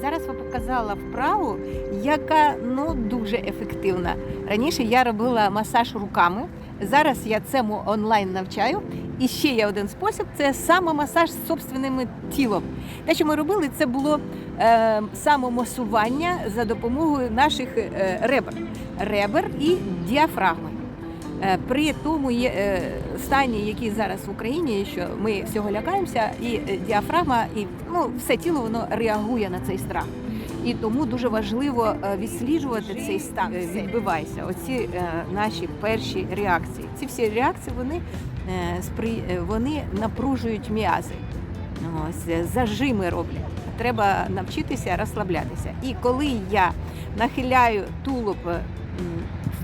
зараз вам показала вправу, яка ну дуже ефективна. Раніше я робила масаж руками. Зараз я цьому онлайн навчаю. І ще є один спосіб це самомасаж з собственним тілом. Те, що ми робили, це було е, самомасування за допомогою наших е, ребер, ребер і діафрагми. Е, При тому є, е, стані, який зараз в Україні, що ми всього лякаємося, і е, діафрагма, і ну, все тіло воно реагує на цей страх. І тому дуже важливо відсліджувати цей стан. Відбивайся. Оці наші перші реакції. Ці всі реакції вони, вони напружують м'язи. Ось, зажими роблять. Треба навчитися розслаблятися. І коли я нахиляю тулуб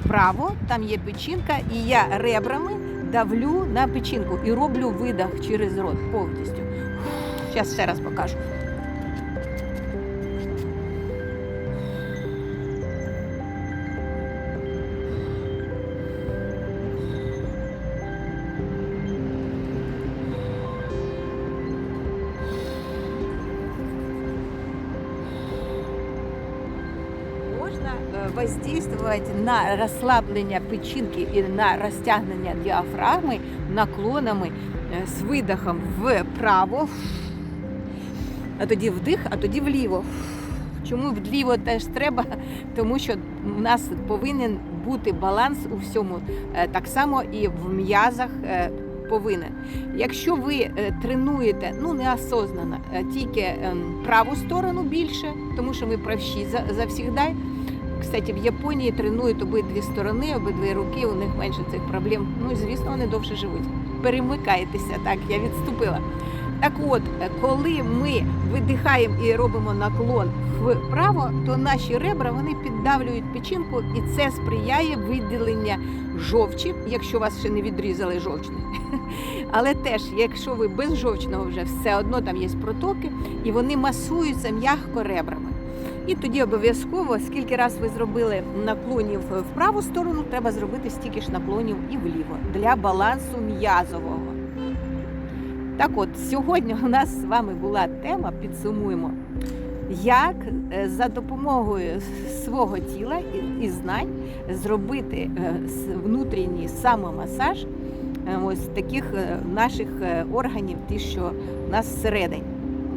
вправо, там є печінка, і я ребрами давлю на печінку і роблю видах через рот повністю. Зараз ще раз покажу. Можна е, воздействовать на розслаблення печінки і на розтягнення діафрагми наклонами е, з видохом вправо, а тоді вдих, а тоді вліво. Чому вліво теж треба? Тому що в нас повинен бути баланс у всьому, Е, так само і в м'язах повинен. Якщо ви тренуєте ну неосознанно, тільки ем, праву сторону більше, тому що ми правші за- завсігдай. Кстати, в Японії тренують обидві сторони, обидві руки, у них менше цих проблем. Ну і звісно, вони довше живуть. Перемикайтеся, так, я відступила. Так от, коли ми видихаємо і робимо наклон вправо, то наші ребра вони піддавлюють печінку, і це сприяє виділенню жовчі, якщо вас ще не відрізали жовчний. Але теж, якщо ви без жовчного вже все одно там є протоки, і вони масуються м'яко ребрами. І тоді обов'язково, скільки раз ви зробили наклонів в праву сторону, треба зробити стільки ж наклонів і вліво для балансу м'язового. Так от, сьогодні у нас з вами була тема, підсумуємо, як е, за допомогою свого тіла і- знань зробити е, внутрішній самомасаж е, ось таких наших органів, ті, що у нас всередині.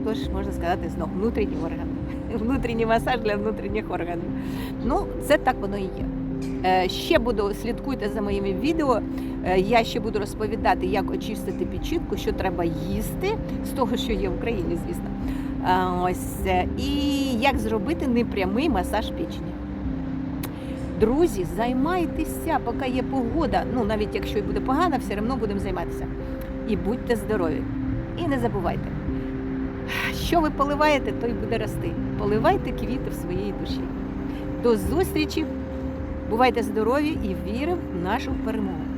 Тож можна сказати знову внутрішні органи. Внутрішній масаж для внутрішніх органів. Ну, це так воно і є. Е, Ще буду слідкуйте за моїми відео. Е, Я ще буду розповідати, як очистити печінку, що треба їсти з того, що є в Україні, звісно. Е, Ось і як зробити непрямий масаж печені. Друзі, займайтеся, поки є погода. Ну навіть якщо і буде погано, все одно будемо займатися. І будьте здорові. І не забувайте, що ви поливаєте, то й буде рости. Поливайте квіти в своїй душі. До зустрічі! Бувайте здорові і віримо в нашу перемогу.